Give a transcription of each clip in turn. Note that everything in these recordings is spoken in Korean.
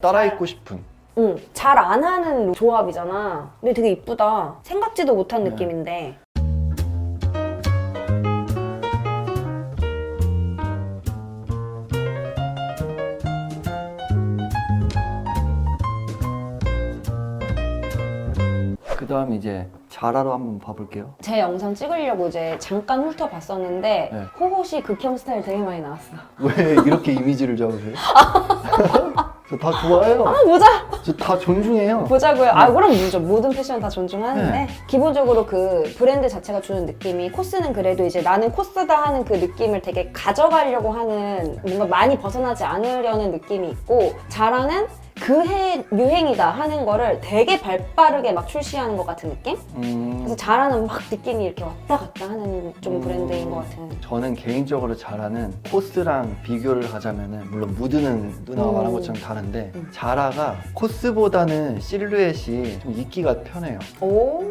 따라 입고 싶은. 응, 잘 안 하는 조합이잖아. 근데 되게 이쁘다. 생각지도 못한 네. 느낌인데. 그 다음 이제 자라로 한번 봐볼게요. 제 영상 찍으려고 이제 잠깐 훑어봤었는데 네. 호호 씨 극혐 스타일 되게 많이 나왔어. 왜 이렇게 이미지를 잡으세요? 저 다 좋아해요. 아 보자 저 다 존중해요. 보자고요. 아 그럼 무죠 모든 패션 다 존중하는데 네. 기본적으로 그 브랜드 자체가 주는 느낌이 코스는 그래도 이제 나는 코스다 하는 그 느낌을 되게 가져가려고 하는 뭔가 많이 벗어나지 않으려는 느낌이 있고 자라는 그 해 유행이다 하는 거를 되게 발빠르게 막 출시하는 것 같은 느낌? 음, 그래서 자라는 막 느낌이 이렇게 왔다 갔다 하는 좀 음. 브랜드인 것 같은. 저는 개인적으로 잘하는 코스랑 비교를 하자면은 물론 무드는 누나가 음. 말한 것처럼 다른데 음. 자라가 코스보다는 실루엣이 좀 입기가 편해요. 오,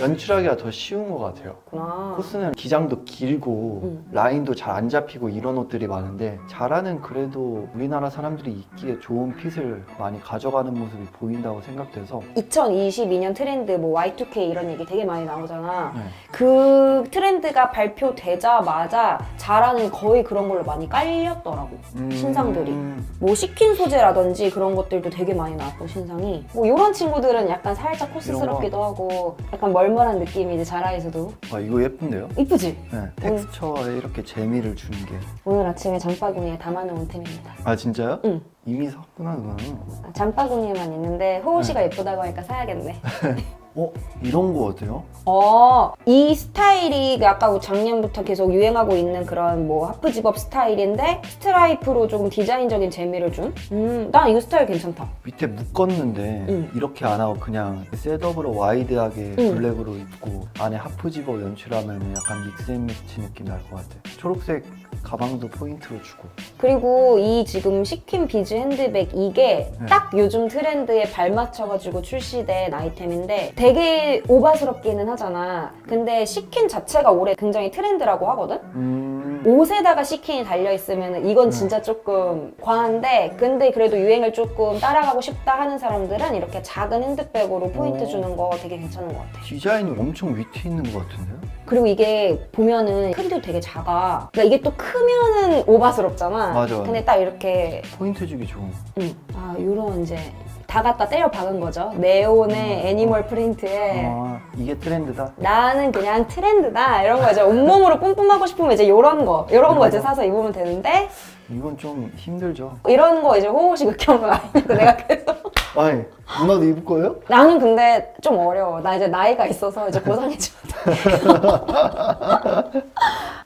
연출하기가 더 쉬운 것 같아요. 구나. 코스는 기장도 길고 음. 라인도 잘 안 잡히고 이런 옷들이 많은데 자라는 그래도 우리나라 사람들이 입기에 좋은 핏을 많이 가져가는 모습이 보인다고 생각돼서 2022년 트렌드 뭐 Y2K 이런 얘기 되게 많이 나오잖아. 네. 그 트렌드가 발표되자마자 자라는 거의 그런 걸로 많이 깔렸더라고. 음, 신상들이. 뭐 시킨 소재라든지 그런 것들도 되게 많이 나왔고 신상이. 뭐 이런 친구들은 약간 살짝 코스스럽기도 하고 약간 멀멀한 느낌이 이제 자라에서도 아 이거 예쁜데요? 이쁘지? 네, 텍스처에 이렇게 재미를 주는 게. 오늘 아침에 장바구니에 담아놓은 템입니다. 아 진짜요? 응. 이미 샀구나 그거는. 아, 장바구니에만 있는데 호호 씨가 예쁘다고 하니까 사야겠네. 어 이런 거 어때요? 어, 이 스타일이 아까 작년부터 계속 유행하고 있는 그런 뭐 하프집업 스타일인데 스트라이프로 조금 디자인적인 재미를 준? 음, 난이 스타일 괜찮다. 밑에 묶었는데 응. 이렇게 안 하고 그냥 셋업으로 와이드하게 응. 블랙으로 입고 안에 하프 집어 연출하면 약간 믹스 앤 매치 느낌 날 것 같아. 초록색 가방도 포인트로 주고. 그리고 이 지금 시킨 비즈 핸드백 이게 네. 딱 요즘 트렌드에 발맞춰가지고 출시된 아이템인데 되게 오바스럽기는 하잖아. 근데 시킨 자체가 올해 굉장히 트렌드라고 하거든? 음. 옷에다가 시킨이 달려있으면 이건 네. 진짜 조금 과한데 근데 그래도 유행을 조금 따라가고 싶다 하는 사람들은 이렇게 작은 핸드백으로 포인트 오. 주는 거 되게 괜찮은 것 같아. 디자인이 엄청 위트 있는 것 같은데요? 그리고 이게 보면은 크기도 되게 작아. 그러니까 이게 또 크면은 오바스럽잖아. 맞아, 맞아. 근데 딱 이렇게 포인트 주기 좋은. 음, 아 요런 이제 다 갖다 때려 박은 거죠. 네온의 음. 애니멀 프린트에 아 이게 트렌드다. 나는 그냥 트렌드다 이런 거 이제 온몸으로 뿜뿜하고 싶으면 이제 요런 거 요런 거 이제 이런 거? 사서 입으면 되는데 이건 좀 힘들죠. 이런 거 이제 호호시 극혐 거 아니냐고 내가 그래서 아니 누나도 입을 거예요? 나는 근데 좀 어려워 나 이제 나이가 있어서 이제 고상해져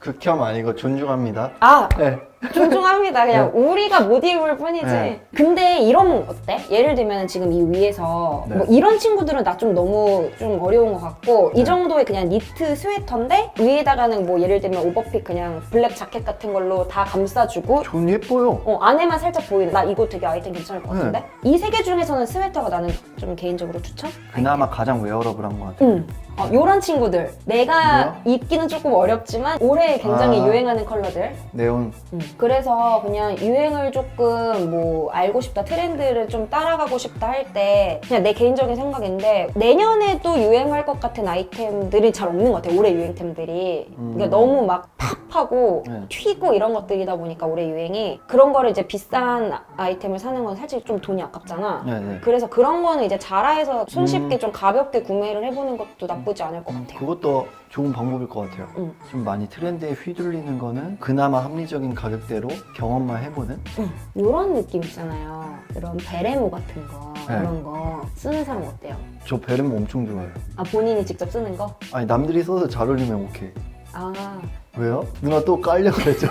극혐 아니고 존중합니다. 아 네. 존중합니다 그냥 우리가 못 입을 뿐이지 네. 근데 이런 거 어때? 예를 들면 지금 이 위에서 네. 뭐 이런 친구들은 나 좀 너무 좀 어려운 것 같고 이 네. 정도의 그냥 니트 스웨터인데 위에다가는 뭐 예를 들면 오버핏 그냥 블랙 자켓 같은 걸로 다 감싸주고 전 예뻐요. 어, 안에만 살짝 보이는 나 이거 되게 아이템 괜찮을 것 같은데 네. 이세 개 중에서는 스웨터가 나는 좀 개인적으로 추천? 그나마 가장 웨어러블한 것 같아요. 응. 어, 요런 친구들 내가? 입기는 조금 어렵지만 올해 굉장히 아. 유행하는 컬러들 네온. 음. 그래서 그냥 유행을 조금 뭐 알고 싶다 트렌드를 좀 따라가고 싶다 할 때 그냥 내 개인적인 생각인데 내년에도 유행할 것 같은 아이템들이 잘 없는 것 같아요 올해 유행템들이 음. 그러니까 너무 막 팝하고 네. 튀고 이런 것들이다 보니까 올해 유행이 그런 거를 이제 비싼 아이템을 사는 건 사실 좀 돈이 아깝잖아 네 네. 그래서 그런 거는 이제 자라에서 손쉽게 음. 좀 가볍게 구매를 해보는 것도 나쁘지 않을 것 음, 같아요 그것도 좋은 방법일 것 같아요. 음. 좀 많이 트렌드에 휘둘리는 거는 그나마 합리적인 가격대로 경험만 해보는. 이런 느낌 있잖아요. 이런 베레모 같은 거 네. 그런 거 쓰는 사람 어때요? 저 베르모 엄청 좋아해요. 아 본인이 직접 쓰는 거? 아니 남들이 써서 잘 어울리면 오케이. 아 왜요? 누나 또 깔려 그랬죠?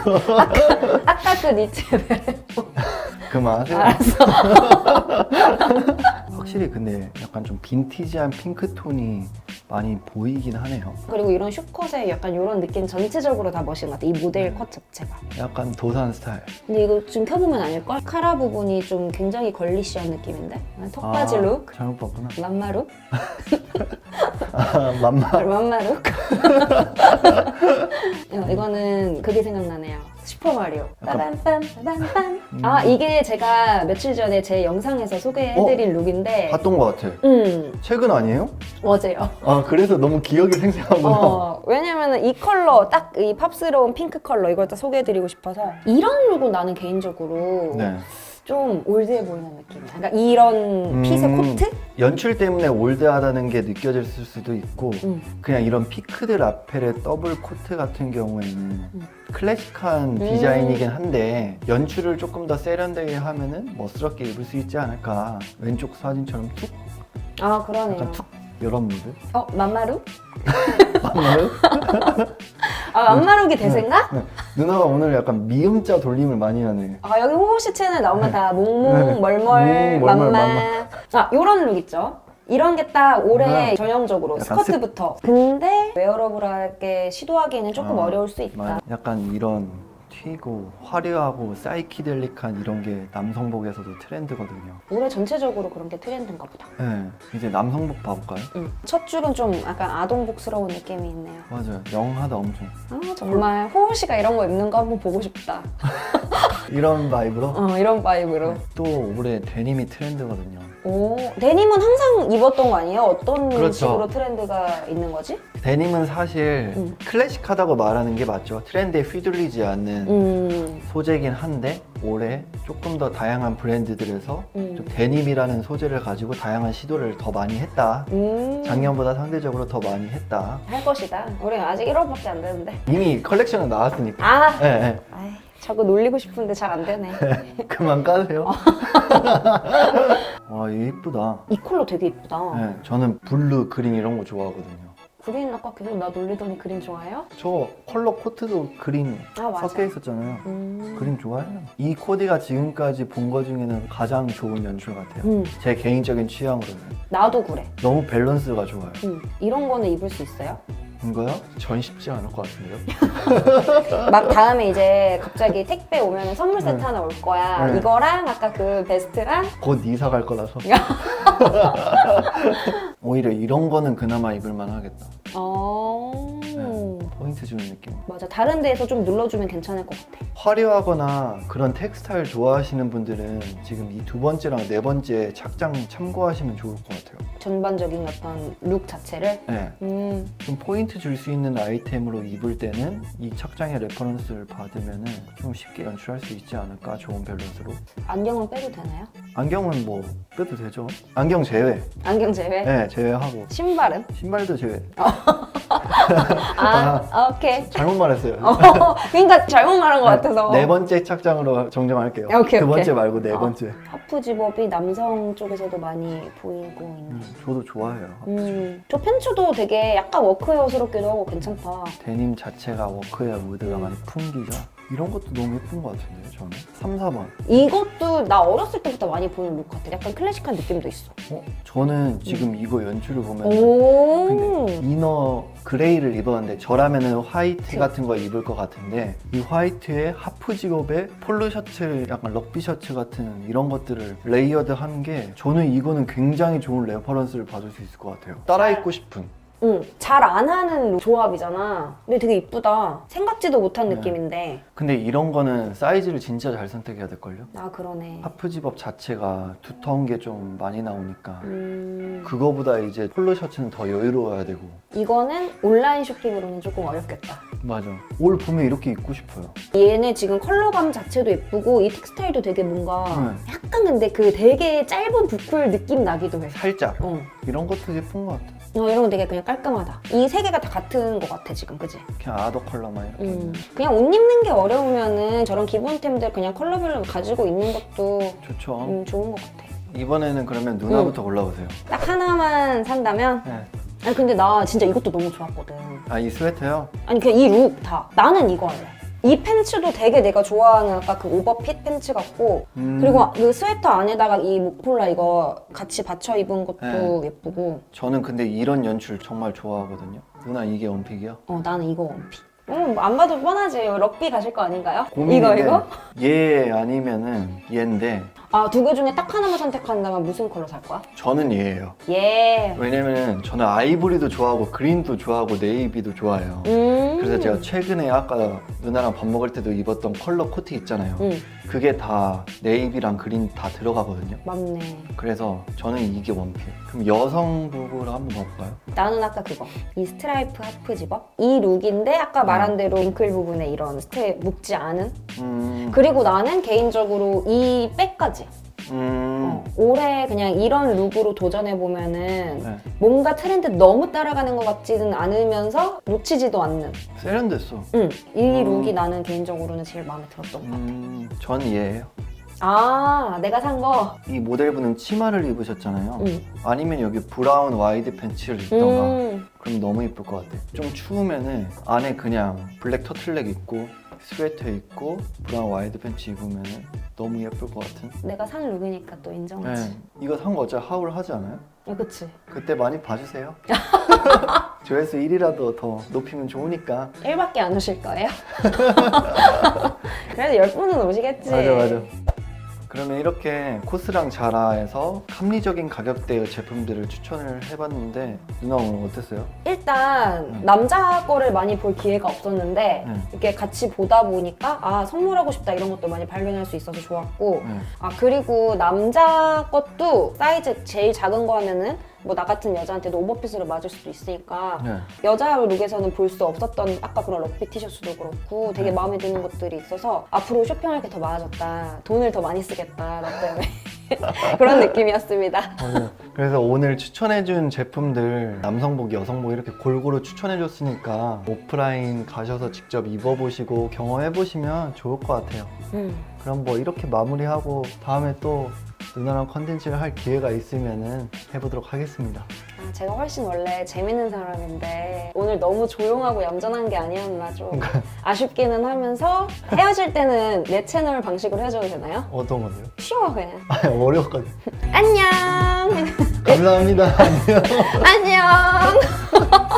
아까 그 베레모 그만하세요. 알았어. 확실히 근데 약간 좀 빈티지한 핑크톤이 많이 보이긴 하네요. 그리고 이런 슈컷에 약간 이런 느낌 전체적으로 다 멋있는 것 같아. 이 모델 컷 자체가. 약간 도산 스타일. 근데 이거 지금 켜보면 알걸? 카라 부분이 좀 굉장히 걸리시한 느낌인데? 턱받이 아, 룩? 잘못 봤구나. 맘마 룩? 아, 맘마. 맘마 룩? 어, 이거는 그게 생각나네요. 슈퍼마리오. 빠밤빰 빠밤빰. 음. 아 이게 제가 며칠 전에 제 영상에서 소개해드린 룩인데. 봤던 것 같아. 음 최근 아니에요? 맞아요. 아 그래서 너무 기억이 생생하구나. 어, 왜냐면은 이 컬러 딱 이 팝스러운 핑크 컬러 이걸 딱 소개해드리고 싶어서 이런 룩은 나는 개인적으로 네. 좀 올드해 보이는 느낌이야. 그러니까 이런 핏의 음. 코트? 연출 때문에 올드하다는 게 느껴질 수도 있고 음. 그냥 이런 피크드 라펠의 더블 코트 같은 경우에는 음. 클래식한 디자인이긴 한데 연출을 조금 더 세련되게 하면은 멋스럽게 입을 수 있지 않을까 왼쪽 사진처럼 툭 아 그러네요. 약간 툭 이런 무드 어 맘마루? 맞나요? 아 맘마루기 대세인가? 네. 누나가 오늘 약간 미음자 돌림을 많이 하네 아 여기 호호씨 채널 나오면 다 네. 몽몽 멀멀 몽몽, 멀멀, 맘마 맘마. 아 요런 룩 있죠 이런 게 딱 올해 아, 전형적으로 약간 스커트부터 근데 웨어러블하게 시도하기에는 조금 아, 어려울 수 있다 맞아. 약간 이런 튀고 화려하고 사이키델릭한 이런 게 남성복에서도 트렌드거든요. 올해 전체적으로 그런 게 트렌드인가 보다. 네. 이제 남성복 봐볼까요? 응. 첫 줄은 좀 약간 아동복스러운 느낌이 있네요. 맞아요. 영하다 엄청. 아 정말 호호씨가 이런 거 입는 거 한번 보고 싶다. 이런 바이브로? 어 이런 바이브로. 또 올해 데님이 트렌드거든요 오 데님은 항상 입었던 거 아니에요? 어떤 그렇죠. 식으로 트렌드가 있는 거지? 데님은 사실 음. 클래식하다고 말하는 게 맞죠 트렌드에 휘둘리지 않는 음, 소재긴 한데 올해 조금 더 다양한 브랜드들에서 음. 좀 데님이라는 소재를 가지고 다양한 시도를 더 많이 했다 음. 작년보다 상대적으로 더 많이 했다 할 것이다. 우리 아직 1월밖에 안 되는데. 이미 컬렉션은 나왔으니까 아, 네, 네. 아이, 자꾸 놀리고 싶은데 잘 안 되네. 그만 까세요 어. 와 이거 이쁘다 이 컬러 되게 이쁘다. 네, 저는 블루, 그린 이런 거 좋아하거든요 그린 아까 계속 나 놀리더니 그린 좋아해요? 저 컬러 코트도 그린 아 맞아. 섞여 있었잖아요 음. 그림 좋아해요. 이 코디가 지금까지 본 거 중에는 가장 좋은 연출 같아요. 음, 제 개인적인 취향으로는 나도 그래. 너무 밸런스가 좋아요. 음, 이런 거는 입을 수 있어요? 이거요? 전 쉽지 않을 것 같은데요. 막 다음에 이제 갑자기 택배 오면 선물 세트 네. 하나 올 거야. 네. 이거랑 아까 그 베스트랑 곧 이사 갈 거라서. 오히려 이런 거는 그나마 입을 만 하겠다. 어. 포인트 주는 느낌. 맞아. 다른 데에서 좀 눌러주면 괜찮을 것 같아. 화려하거나 그런 텍스타일 좋아하시는 분들은 지금 이 두 번째랑 네 번째 착장 참고하시면 좋을 것 같아요. 전반적인 어떤 룩 자체를. 네. 음, 좀 포인트 줄 수 있는 아이템으로 입을 때는 이 착장의 레퍼런스를 받으면은 좀 쉽게 연출할 수 있지 않을까 좋은 밸런스로 안경은 빼도 되나요? 안경은 뭐 빼도 되죠 안경 제외 안경 제외? 네 제외하고 신발은? 신발도 제외 아, 오케이. 잘못 말했어요 어, 그러니까 잘못 말한 것 같아서. 네 번째 착장으로 정정할게요 오케이, 두 번째 오케이. 말고 네 어. 번째 하프 집업이 남성 쪽에서도 많이 보이고 있네. 음, 저도 좋아해요 음, 저 팬츠도 되게 약간 워크웨어스럽기도 하고 괜찮다. 데님 자체가 워크웨어 무드가 많이 풍기죠 이런 것도 너무 예쁜 것 같은데요 저는 3, 4번 이것도 나 어렸을 때부터 많이 보는 룩 같아. 약간 클래식한 느낌도 있어. 어? 저는 지금 이거 연출을 보면 오. 근데 이너 그레이를 입었는데 저라면은 화이트 그치. 같은 거 입을 것 같은데 이 화이트에 하프 직업에 폴로 셔츠 약간 럭비 셔츠 같은 이런 것들을 레이어드 한 게 저는 이거는 굉장히 좋은 레퍼런스를 받을 수 있을 것 같아요 따라 입고 싶은 응, 잘 안 하는 룩 조합이잖아. 근데 되게 이쁘다. 생각지도 못한 네. 느낌인데. 근데 이런 거는 사이즈를 진짜 잘 선택해야 될걸요 아, 그러네. 하프 집업 자체가 두터운 게 좀 많이 나오니까 음, 그거보다 이제 폴로 셔츠는 더 여유로워야 되고 이거는 온라인 쇼핑으로는 조금 어렵겠다. 맞아 올 보면 이렇게 입고 싶어요 얘네 지금 컬러감 자체도 예쁘고 이 텍스타일도 되게 뭔가 네. 약간 근데 그 되게 짧은 부클 느낌 나기도 해. 살짝 어. 이런 것도 예쁜 것 같아 어, 이런 건 되게 그냥 깔끔하다. 이 세 개가 다 같은 것 같아 지금, 그지? 그냥 아더 컬러만 이렇게 음. 그냥 옷 입는 게 어려우면은 저런 기본템들 그냥 컬러별로 가지고 있는 것도 좋죠 음, 좋은 것 같아. 이번에는 그러면 누나부터 골라보세요. 딱 하나만 산다면? 네. 아니 근데 나 진짜 이것도 너무 좋았거든. 아, 이 스웨터요? 아니 그냥 이 룩 다. 나는 이거 할래. 이 팬츠도 되게 내가 좋아하는 아까 그 오버핏 팬츠 같고 음, 그리고 그 스웨터 안에다가 이 목폴라 이거 같이 받쳐 입은 것도 네. 예쁘고 저는 근데 이런 연출 정말 좋아하거든요. 누나 이게 원픽이요? 어 나는 이거 원피. 음, 안 봐도 뻔하지. 럭비 가실 거 아닌가요? 고민인데 이거 이거? 얘 아니면은 얘인데 아 두 개 중에 딱 하나만 선택한다면 무슨 컬러 살 거야? 저는 얘예요. 예. 왜냐면 저는 아이보리도 좋아하고 그린도 좋아하고 네이비도 좋아해요. 음. 그래서 제가 최근에 아까 누나랑 밥 먹을 때도 입었던 컬러 코트 있잖아요. 음 그게 다 네이비랑 그린 다 들어가거든요. 맞네. 그래서 저는 이게 원필. 그럼 여성복으로 한번 가볼까요? 나는 아까 그거 이 스트라이프 하프 집업 이 룩인데 아까 말한 대로 윙클 부분에 이런 스테 묶지 않은 음, 그리고 나는 개인적으로 이 백까지 음, 어, 올해 그냥 이런 룩으로 도전해 보면은 네. 뭔가 트렌드 너무 따라가는 것 같지는 않으면서 놓치지도 않는 세련됐어. 응, 이 음. 룩이 나는 개인적으로는 제일 마음에 들었던 것 같아 음, 전 얘예요. 아 내가 산 거? 이 모델분은 치마를 입으셨잖아요. 응. 아니면 여기 브라운 와이드 팬츠를 입던가. 음, 그럼 너무 이쁠 것 같아. 좀 추우면은 안에 그냥 블랙 터틀넥 입고 스웨터 입고 브라운 와이드 팬츠 입으면 너무 예쁠 것 같은. 내가 산 룩이니까 또 인정하지 네. 이거 산 거 어차피 하울 하지 않아요? 어, 그치 그때 많이 봐주세요. 조회수 1이라도 더 높이면 좋으니까. 1밖에 안 오실 거예요? 그래도 10분은 오시겠지 맞아 맞아. 그러면 이렇게 코스랑 자라에서 합리적인 가격대의 제품들을 추천을 해봤는데 누나 오늘 어땠어요? 일단 음. 남자 거를 많이 볼 기회가 없었는데 음. 이렇게 같이 보다 보니까 아 선물하고 싶다 이런 것도 많이 발견할 수 있어서 좋았고 네. 아 그리고 남자 것도 사이즈 제일 작은 거 하면은 뭐 나 같은 여자한테도 오버핏으로 맞을 수도 있으니까 네. 여자 룩에서는 볼 수 없었던 아까 그런 럭비 티셔츠도 그렇고 되게 네. 마음에 드는 것들이 있어서 앞으로 쇼핑할 게 더 많아졌다 돈을 더 많이 쓰겠다 나 때문에 그런 느낌이었습니다 맞아요. 그래서 오늘 추천해준 제품들 남성복, 여성복 이렇게 골고루 추천해줬으니까 오프라인 가셔서 직접 입어보시고 경험해보시면 좋을 것 같아요. 음. 그럼 뭐 이렇게 마무리하고 다음에 또 누나랑 컨텐츠를 할 기회가 있으면은 해보도록 하겠습니다. 아, 제가 훨씬 원래 재밌는 사람인데 오늘 너무 조용하고 얌전한 게 아니었나 좀 아쉽기는 하면서 헤어질 때는 내 채널 방식으로 해줘도 되나요? 어떤 건데요? 쉬워 그냥 아, 어려웠거든. 안녕 감사합니다. 안녕. 안녕